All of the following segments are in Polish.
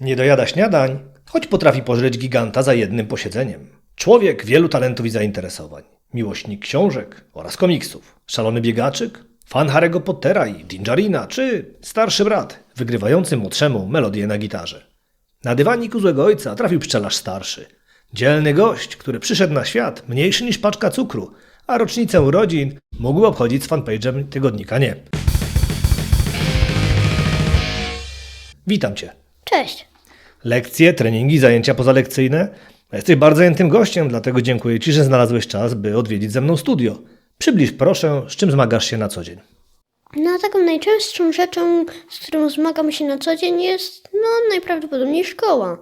Nie dojada śniadań, choć potrafi pożreć giganta za jednym posiedzeniem. Człowiek wielu talentów i zainteresowań. Miłośnik książek oraz komiksów. Szalony biegaczyk, fan Harry'ego Pottera i Dinjarina, czy starszy brat, wygrywający młodszemu melodię na gitarze. Na dywanik u złego ojca trafił pszczelarz starszy. Dzielny gość, który przyszedł na świat mniejszy niż paczka cukru, a rocznicę urodzin mógł obchodzić z fanpage'em tygodnika Nie. Witam Cię. Cześć. Lekcje, treningi, zajęcia pozalekcyjne. Jesteś bardzo jętym gościem, dlatego dziękuję Ci, że znalazłeś czas, by odwiedzić ze mną studio. Przybliż proszę, z czym zmagasz się na co dzień. No taką najczęstszą rzeczą, z którą zmagam się na co dzień jest, no najprawdopodobniej szkoła.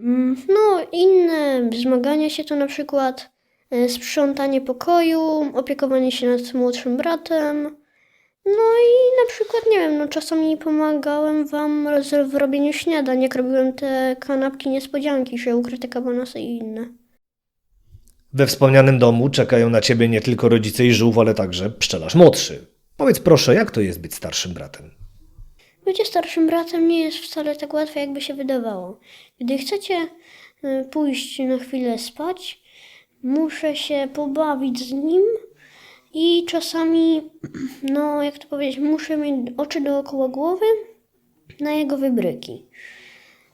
Mm, No inne zmagania się to na przykład e, sprzątanie pokoju, opiekowanie się nad młodszym bratem. No i na przykład, nie wiem, no czasami pomagałem wam w robieniu śniadań, jak robiłem te kanapki niespodzianki, że ukryte kabanosy i inne. We wspomnianym domu czekają na Ciebie nie tylko rodzice i żółw, ale także pszczelarz młodszy. Powiedz proszę, jak to jest być starszym bratem? Bycie starszym bratem nie jest wcale tak łatwe, jakby się wydawało. Gdy chcecie y, pójść na chwilę spać, muszę się pobawić z nim i czasami, no jak to powiedzieć, muszę mieć oczy dookoła głowy na jego wybryki.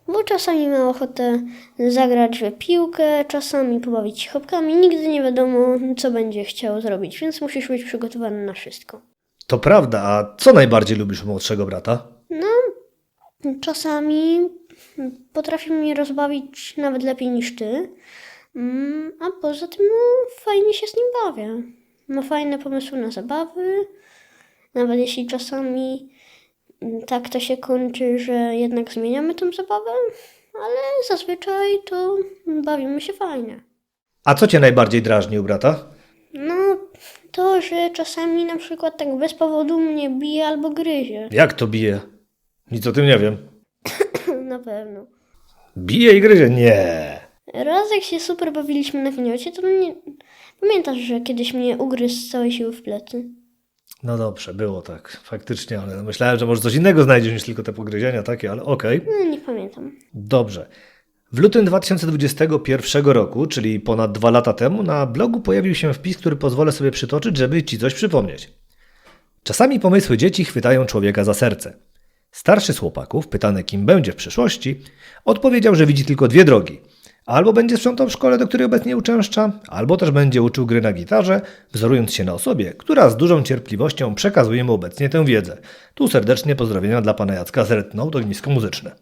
Bo czasami ma ochotę zagrać w piłkę, czasami pobawić się chopkami. Nigdy nie wiadomo, co będzie chciał zrobić, więc musisz być przygotowany na wszystko. To prawda, a co najbardziej lubisz u młodszego brata? No, czasami potrafi mnie rozbawić nawet lepiej niż ty. Mm, A poza tym, no, fajnie się z nim bawię. Ma fajne pomysły na zabawy. Nawet jeśli czasami mm, tak to się kończy, że jednak zmieniamy tą zabawę, ale zazwyczaj to bawimy się fajnie. A co Cię najbardziej drażni u brata? No, to, że czasami na przykład tak bez powodu mnie bije albo gryzie. Jak to bije? Nic o tym nie wiem. Na pewno. Bije i gryzie? Nie. Raz jak się super bawiliśmy na gniocie, to mnie... Pamiętasz, że kiedyś mnie ugryzł z całej siły w plecy? No dobrze, było tak, faktycznie, ale myślałem, że może coś innego znajdziesz niż tylko te pogryzienia takie, ale okej. No, nie pamiętam. Dobrze. W lutym 2021 roku, czyli ponad dwa lata temu, na blogu pojawił się wpis, który pozwolę sobie przytoczyć, żeby Ci coś przypomnieć. Czasami pomysły dzieci chwytają człowieka za serce. Starszy z chłopaków, pytany kim będzie w przyszłości, odpowiedział, że widzi tylko dwie drogi. Albo będzie sprzątał w szkole, do której obecnie uczęszcza, albo też będzie uczył gry na gitarze, wzorując się na osobie, która z dużą cierpliwością przekazuje mu obecnie tę wiedzę. Tu serdecznie pozdrowienia dla pana Jacka z Red Note Ognisko Muzyczne.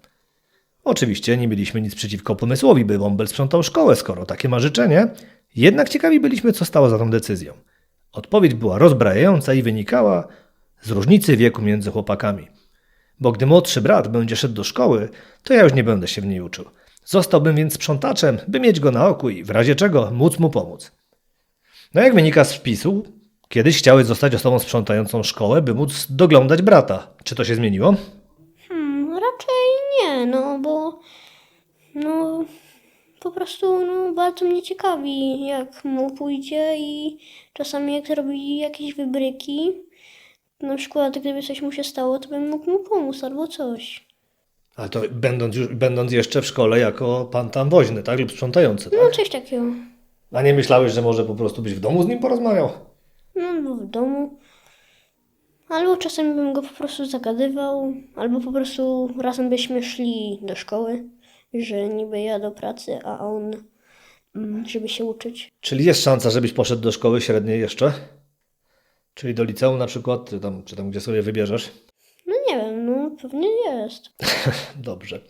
Oczywiście nie mieliśmy nic przeciwko pomysłowi, by Bąbel sprzątał szkołę, skoro takie ma życzenie, jednak ciekawi byliśmy, co stało za tą decyzją. Odpowiedź była rozbrajająca i wynikała z różnicy wieku między chłopakami. Bo gdy młodszy brat będzie szedł do szkoły, to ja już nie będę się w niej uczył. Zostałbym więc sprzątaczem, by mieć go na oku i w razie czego móc mu pomóc. No jak wynika z wpisu, kiedyś chciałeś zostać osobą sprzątającą szkołę, by móc doglądać brata. Czy to się zmieniło? Hmm, raczej nie, no bo... No... Po prostu, no, bardzo mnie ciekawi, jak mu pójdzie i czasami jak zrobi jakieś wybryki. Na przykład, gdyby coś mu się stało, to bym mógł mu pomóc albo coś. Ale to będąc, już, będąc jeszcze w szkole jako pan tam woźny, tak? Lub sprzątający, tak? No, coś takiego. A nie myślałeś, że może po prostu byś w domu z nim porozmawiał? No, albo w domu. Albo czasem bym go po prostu zagadywał, albo po prostu razem byśmy szli do szkoły, że niby ja do pracy, a on, mm, żeby się uczyć. Czyli jest szansa, żebyś poszedł do szkoły średniej jeszcze? Czyli do liceum na przykład, czy tam, czy tam gdzie sobie wybierzesz? No nie wiem, no pewnie jest. Dobrze.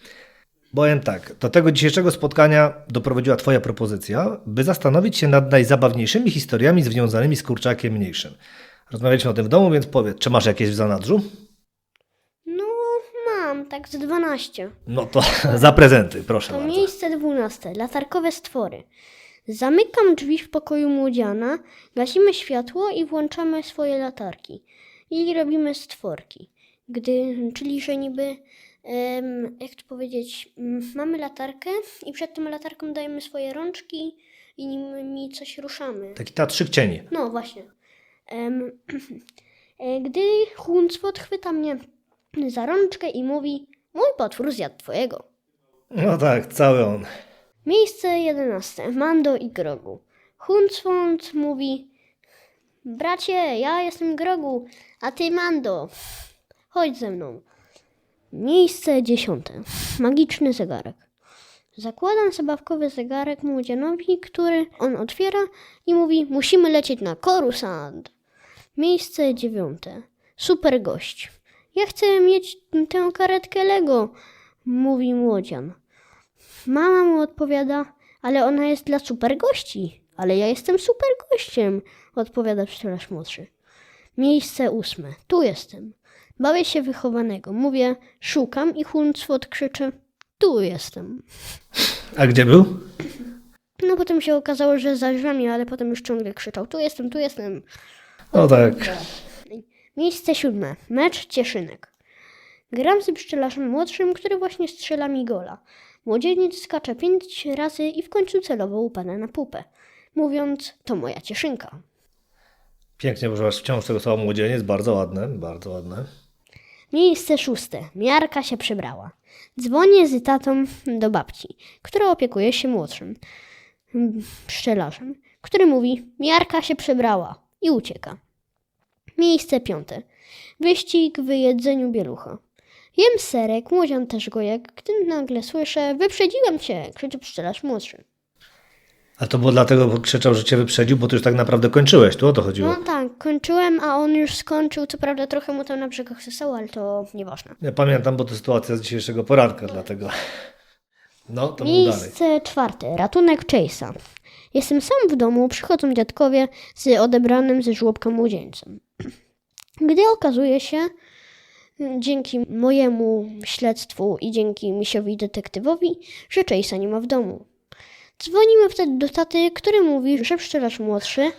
Powiem tak, do tego dzisiejszego spotkania doprowadziła Twoja propozycja, by zastanowić się nad najzabawniejszymi historiami związanymi z kurczakiem mniejszym. Rozmawialiśmy o tym w domu, więc powiedz, czy masz jakieś w zanadrzu? No mam, tak z 12. No to zaprezentuj, proszę To bardzo. miejsce 12. Latarkowe stwory. Zamykam drzwi w pokoju młodziana, gasimy światło i włączamy swoje latarki. I robimy stworki. Gdy, czyli że niby, jak to powiedzieć, mamy latarkę i przed tą latarką dajemy swoje rączki i nimi coś ruszamy. Taki teatrzyk cieni. No właśnie. E, gdy Huncwot chwyta mnie za rączkę i mówi: Mój potwór zjadł twojego. No tak, cały on. Miejsce jedenaste. Mando i Grogu. Huncwont mówi: Bracie, ja jestem Grogu, a ty Mando. Chodź ze mną. Miejsce dziesiąte. Magiczny zegarek. Zakładam zabawkowy zegarek młodzianowi, który on otwiera i mówi: Musimy lecieć na Korusant. Miejsce dziewiąte. Super gość. Ja chcę mieć tę karetkę Lego, mówi młodzian. Mama mu odpowiada, ale ona jest dla super gości. Ale ja jestem super gościem, odpowiada pszczelarz młodszy. Miejsce ósme. Tu jestem. Bawię się wychowanego. Mówię, szukam i Huncwot krzyczy, tu jestem. A gdzie był? No potem się okazało, że za drzwiami, ale potem już ciągle krzyczał, tu jestem, tu jestem. No tak. Miejsce siódme. Mecz Cieszynek. Gram z pszczelarzem młodszym, który właśnie strzela mi gola. Młodzieniec skacze pięć razy i w końcu celowo upada na pupę, mówiąc, to moja cieszynka. Pięknie używasz wciąż tego słowa młodzieniec, bardzo ładne, bardzo ładne. Miejsce szóste. Miarka się przebrała. Dzwonię z tatą do babci, która opiekuje się młodszym mm, pszczelarzem, który mówi, Miarka się przebrała i ucieka. Miejsce piąte. Wyścig w jedzeniu bielucha. Jem serek, młodzian też go jak, gdy nagle słyszę, wyprzedziłem cię, krzyczy pszczelarz młodszy. A to było dlatego, bo krzyczał, że cię wyprzedził, bo ty już tak naprawdę kończyłeś, tu o to chodziło. No tak, kończyłem, a on już skończył, co prawda trochę mu tam na brzegach zostało, ale to nieważne. Ja pamiętam, bo to sytuacja z dzisiejszego poranka, dlatego. No, to mów dalej. Miejsce czwarte. Ratunek Chase'a. Jestem sam w domu, przychodzą dziadkowie z odebranym ze żłobka młodzieńcem. Gdy okazuje się, dzięki mojemu śledztwu i dzięki misiowi detektywowi, że Chase'a nie ma w domu. Dzwonimy wtedy do taty, który mówi, że pszczelarz młodszy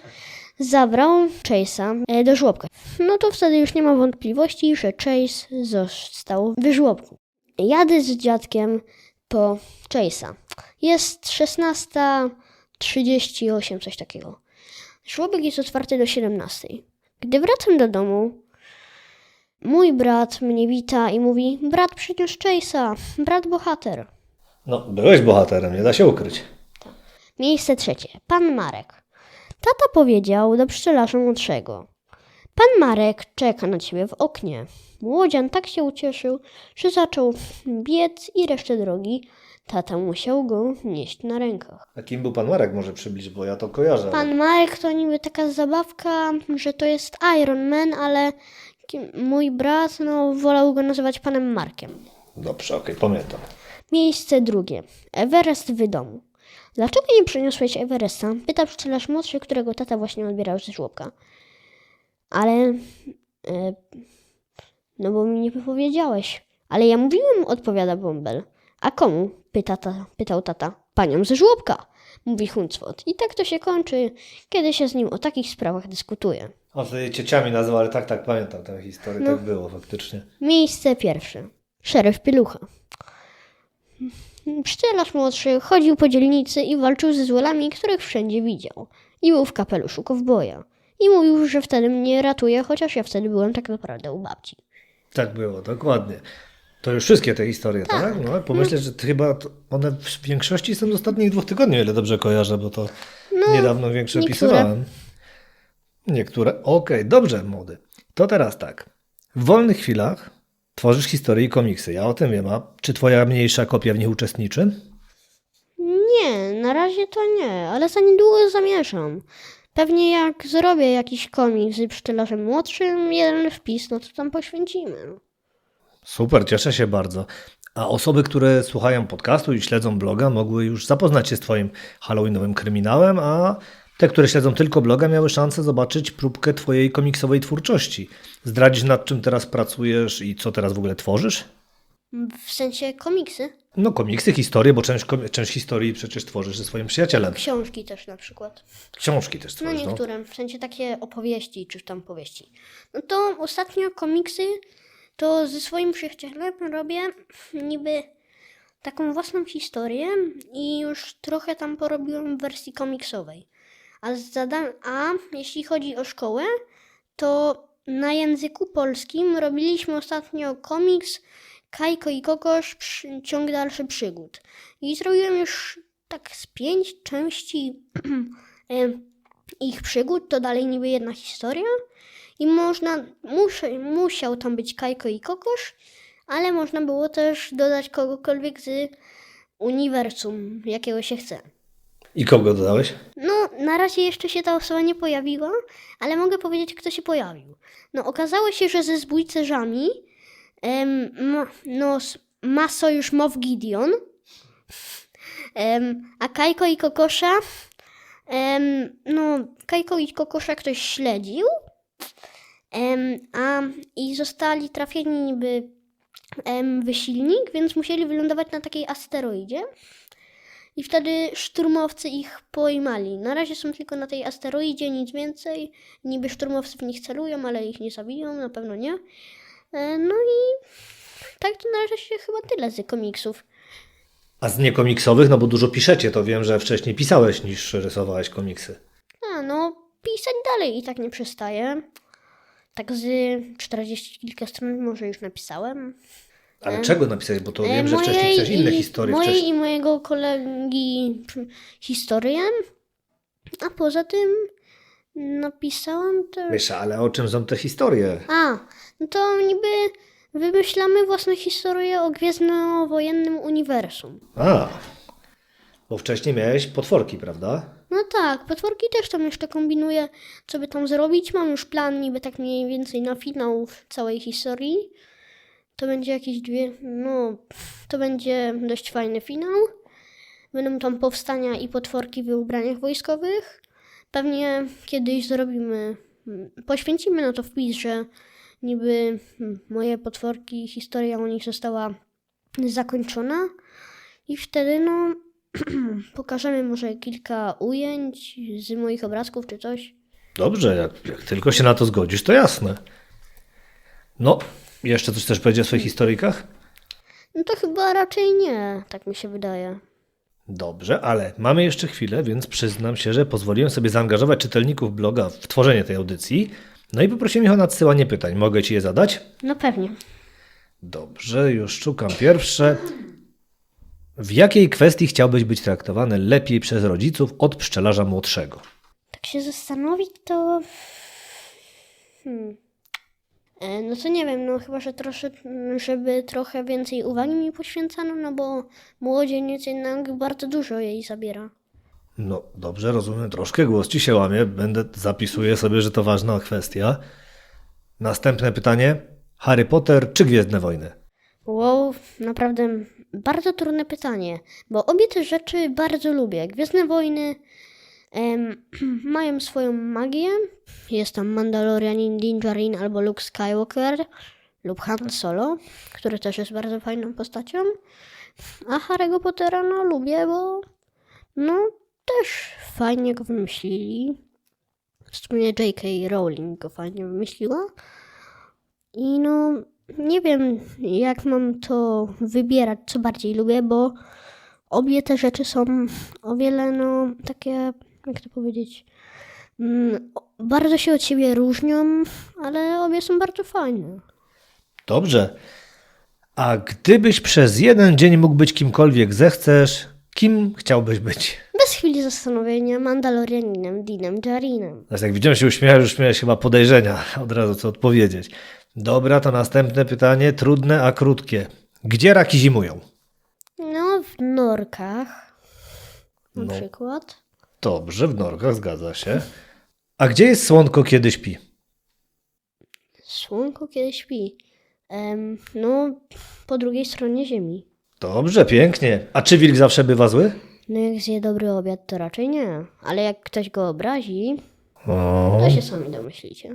zabrał Chase'a e, do żłobka. No to wtedy już nie ma wątpliwości, że Chase został w żłobku. Jadę z dziadkiem po Chase'a. Jest 16.38, coś takiego. Żłobek jest otwarty do 17. Gdy wracam do domu, mój brat mnie wita i mówi: Brat przyniósł Chase'a, brat bohater. No, byłeś bohaterem, nie da się ukryć. Miejsce trzecie. Pan Marek. Tata powiedział do pszczelarza młodszego. Pan Marek czeka na ciebie w oknie. Młodzian tak się ucieszył, że zaczął biec i resztę drogi tata musiał go nieść na rękach. A kim był pan Marek, może przybliż, bo ja to kojarzę. Pan Marek to niby taka zabawka, że to jest Iron Man, ale mój brat no, wolał go nazywać panem Markiem. Dobrze, okej, pamiętam. Miejsce drugie. Everest w domu. Dlaczego nie przyniosłeś Everesta? Pyta pszczelarz młodszy, którego tata właśnie odbierał ze żłobka. Ale... E, no bo mi nie powiedziałeś. Ale ja mówiłem, odpowiada Bąbel. A komu? Pyta ta, pytał tata. Panią ze żłobka, mówi Huncwot. I tak to się kończy, kiedy się z nim o takich sprawach dyskutuje. On sobie cieciami nazywał, ale tak, tak, pamiętam tę historię, No. tak było faktycznie. Miejsce pierwsze. Szeryf Pielucha. Pszczelarz młodszy chodził po dzielnicy i walczył ze złolami, których wszędzie widział. I był w kapeluszu kowboja. I mówił, że wtedy mnie ratuje, chociaż ja wtedy byłem tak naprawdę u babci. Tak było, dokładnie. To już wszystkie te historie, tak? No, pomyślę, że chyba one w większości są z ostatnich dwóch tygodni, o ile dobrze kojarzę, bo to niedawno większe No, niektóre. Niektóre? Okej, dobrze, młody. To teraz tak. W wolnych chwilach tworzysz historie i komiksy. Ja o tym wiem, a czy twoja mniejsza kopia w nich uczestniczy? Nie, na razie to nie, ale za niedługo zamierzam. Pewnie jak zrobię jakiś komiks z pszczelarzem młodszym, jeden wpis, no to tam poświęcimy. Super, cieszę się bardzo. A osoby, które słuchają podcastu i śledzą bloga, mogły już zapoznać się z Twoim halloweenowym kryminałem, a te, które śledzą tylko bloga, miały szansę zobaczyć próbkę Twojej komiksowej twórczości. Zdradzisz, nad czym teraz pracujesz i co teraz w ogóle tworzysz? W sensie komiksy? No, komiksy, historie, bo część, część historii przecież tworzysz ze swoim przyjacielem. Książki też na przykład. Książki też No tworzysz, no. niektóre, w sensie takie opowieści, czy tam powieści. No to ostatnio komiksy to ze swoim przyjacielem robię niby taką własną historię i już trochę tam porobiłem w wersji komiksowej. A, z zada- a jeśli chodzi o szkołę, to na języku polskim robiliśmy ostatnio komiks Kajko i Kokosz przy, ciąg dalszy przygód. I zrobiłem już tak z pięć części ich przygód, to dalej niby jedna historia. I można, muszę, musiał tam być Kajko i Kokosz, ale można było też dodać kogokolwiek z uniwersum, jakiego się chce. I kogo dodałeś? No, na razie jeszcze się ta osoba nie pojawiła, ale mogę powiedzieć, kto się pojawił. No, okazało się, że ze zbójcerzami em, no, ma sojusz Mow Gideon, em, a Kajko i Kokosza, em, no, Kajko i Kokosza ktoś śledził, em, a i zostali trafieni niby em, w silnik, więc musieli wylądować na takiej asteroidzie. I wtedy szturmowcy ich pojmali. Na razie są tylko na tej asteroidzie, nic więcej. Niby szturmowcy w nich celują, ale ich nie zabiją, na pewno nie. E, No i tak to na razie się chyba tyle z komiksów. A z niekomiksowych, no bo dużo piszecie, to wiem, że wcześniej pisałeś niż rysowałeś komiksy. A no, pisać dalej i tak nie przestaję. Tak z 40 kilka stron może już napisałem. Ale czego napisałeś? Bo to E, wiem, że wcześniej pisałeś inne i- historie. Mojej Wcześniej. i mojego kolegi historię. A poza tym napisałam też... Wiesz, ale o czym są te historie? A, no to niby wymyślamy własne historie o gwiezdnowojennym uniwersum. A, bo wcześniej miałeś potworki, prawda? No tak, potworki też tam jeszcze kombinuję, co by tam zrobić. Mam już plan niby tak mniej więcej na finał całej historii. To będzie jakieś dwie, no, to będzie dość fajny finał. Będą tam powstania i potworki w ubraniach wojskowych. Pewnie kiedyś zrobimy, mm, poświęcimy na to wpis, że niby mm, moje potworki, historia o nich została zakończona. I wtedy, no, pokażemy może kilka ujęć z moich obrazków czy coś. Dobrze, jak, jak tylko się na to zgodzisz, to jasne. No, jeszcze coś też powiedzieć o swoich historyjkach? No to chyba raczej nie, tak mi się wydaje. Dobrze, ale mamy jeszcze chwilę, więc przyznam się, że pozwoliłem sobie zaangażować czytelników bloga w tworzenie tej audycji. No i poprosiłem ich o nadsyłanie pytań. Mogę ci je zadać? No pewnie. Dobrze, już szukam pierwsze. W jakiej kwestii chciałbyś być traktowany lepiej przez rodziców od pszczelarza młodszego? Tak się zastanowić, to. Hmm. E, No to nie wiem, no chyba, że trosze, żeby trochę więcej uwagi mi poświęcano, no bo młodzieniec jednak bardzo dużo jej zabiera. No dobrze, rozumiem, troszkę głos ci się łamie. Będę zapisuję sobie, że to ważna kwestia. Następne pytanie. Harry Potter czy Gwiezdne Wojny? Wow, naprawdę bardzo trudne pytanie, bo obie te rzeczy bardzo lubię. Gwiezdne Wojny mają swoją magię. Jest tam Mandalorianin Din Djarin albo Luke Skywalker lub Han Solo, który też jest bardzo fajną postacią. A Harry'ego Pottera no lubię, bo no też fajnie go wymyślili. W sumie J.K. Rowling go fajnie wymyśliła. I no, nie wiem, jak mam to wybierać, co bardziej lubię, bo obie te rzeczy są o wiele, no, takie, jak to powiedzieć, mm, bardzo się od siebie różnią, ale obie są bardzo fajne. Dobrze. A gdybyś przez jeden dzień mógł być kimkolwiek zechcesz, kim chciałbyś być? Bez chwili zastanowienia, Mandalorianinem, Dinem, Jarinem. Teraz jak widziałem się uśmiechać, już miałeś chyba podejrzenia od razu co odpowiedzieć. Dobra, to następne pytanie, trudne, a krótkie. Gdzie raki zimują? No, w norkach, na No. przykład. Dobrze, w norkach, zgadza się. A gdzie jest słonko, kiedy śpi? Słonko kiedy śpi. Em, no, po drugiej stronie ziemi. Dobrze, pięknie. A czy wilk zawsze bywa zły? No jak zje dobry obiad, to raczej nie. Ale jak ktoś go obrazi, O, to się sami domyślicie.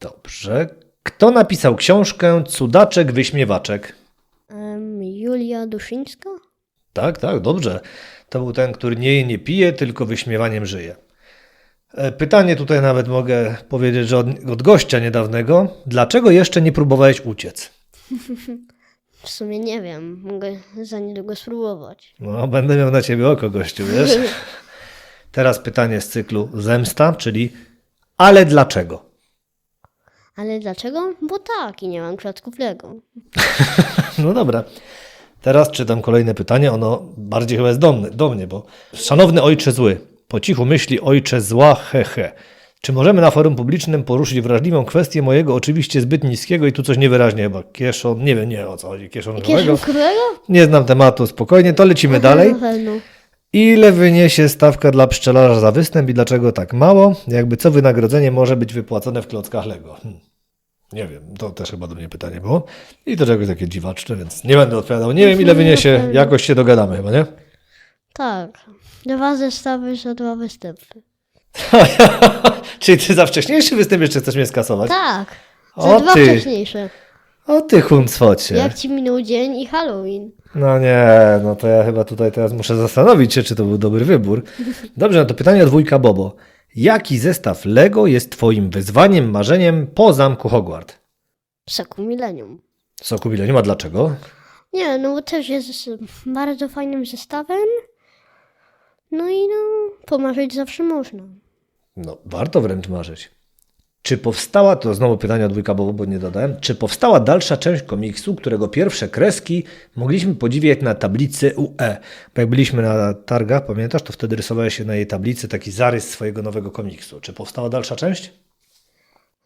dobrze. Kto napisał książkę Cudaczek, Wyśmiewaczek? Em, Julia Duszyńska? Tak, tak, dobrze. To był ten, który nie je, nie pije, tylko wyśmiewaniem żyje. E, Pytanie tutaj nawet mogę powiedzieć, że od, od gościa niedawnego. Dlaczego jeszcze nie próbowałeś uciec? W sumie nie wiem, mogę za niedługo spróbować. No, będę miał na ciebie oko, gościu, wiesz? Teraz pytanie z cyklu Zemsta, czyli ale dlaczego? Ale dlaczego? Bo tak i nie mam klocków Lego. No dobra. Teraz czytam kolejne pytanie. Ono bardziej chyba jest do mnie, do mnie, bo szanowny ojcze zły, po cichu myśli ojcze zła, he he. Czy możemy na forum publicznym poruszyć wrażliwą kwestię mojego oczywiście zbyt niskiego i tu coś niewyraźnie chyba kieszon, nie wiem, nie o co chodzi, kieszonkowego. Kieszonkowego? Nie znam tematu, spokojnie, to lecimy dalej. Ile wyniesie stawka dla pszczelarza za występ i dlaczego tak mało? Jakby co wynagrodzenie może być wypłacone w klockach Lego? Hm. Nie wiem, to też chyba do mnie pytanie było. I to czegoś takie dziwaczne, więc nie będę odpowiadał. Nie wiem ile wyniesie, jakoś się dogadamy chyba, nie? Tak. Dwa zestawy za dwa występy. Czyli ty za wcześniejszy występ jeszcze chcesz mnie skasować? Tak. Za O dwa ty. wcześniejsze. O ty huncwocie. Jak ci minął dzień i Halloween. No nie, no to ja chyba tutaj teraz muszę zastanowić się, czy to był dobry wybór. Dobrze, no to pytanie od wujka Bobo. Jaki zestaw Lego jest twoim wyzwaniem, marzeniem po zamku Hogwart? Soku Millennium. Soku Milenium, a dlaczego? Nie, no bo też jest bardzo fajnym zestawem. No i no, pomarzyć zawsze można. No, warto wręcz marzyć. Czy powstała, to znowu pytanie od wujka Bobo, bo nie dodałem, czy powstała dalsza część komiksu, którego pierwsze kreski mogliśmy podziwiać na tablicy UE? Bo jak byliśmy na targach, pamiętasz, to wtedy rysowałeś się na jej tablicy taki zarys swojego nowego komiksu. Czy powstała dalsza część?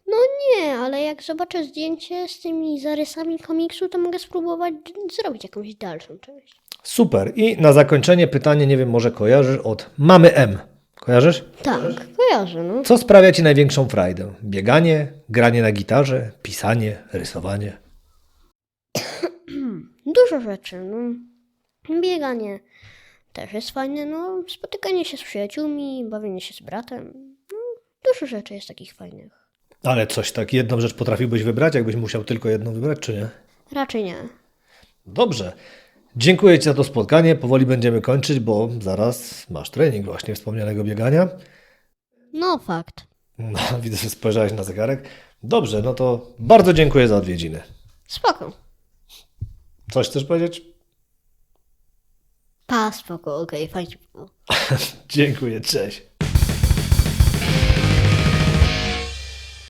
No nie, ale jak zobaczę zdjęcie z tymi zarysami komiksu, to mogę spróbować zrobić jakąś dalszą część. Super. I na zakończenie pytanie, nie wiem, może kojarzysz, od mamy M. Kojarzysz? Tak, kojarzę, no. Co sprawia Ci największą frajdę? Bieganie, granie na gitarze, pisanie, rysowanie? Dużo rzeczy, no. Bieganie też jest fajne, no. Spotykanie się z przyjaciółmi, bawienie się z bratem. No, dużo rzeczy jest takich fajnych. Ale coś tak, jedną rzecz potrafiłbyś wybrać, jakbyś musiał tylko jedną wybrać, czy nie? Raczej nie. Dobrze. Dziękuję Ci za to spotkanie. Powoli będziemy kończyć, bo zaraz masz trening właśnie wspomnianego biegania. No, fakt. No, widzę, że spojrzałeś na zegarek. Dobrze, no to bardzo dziękuję za odwiedziny. Spoko. Coś chcesz powiedzieć? Pa, spoko, okej, fajnie było. Dziękuję, cześć.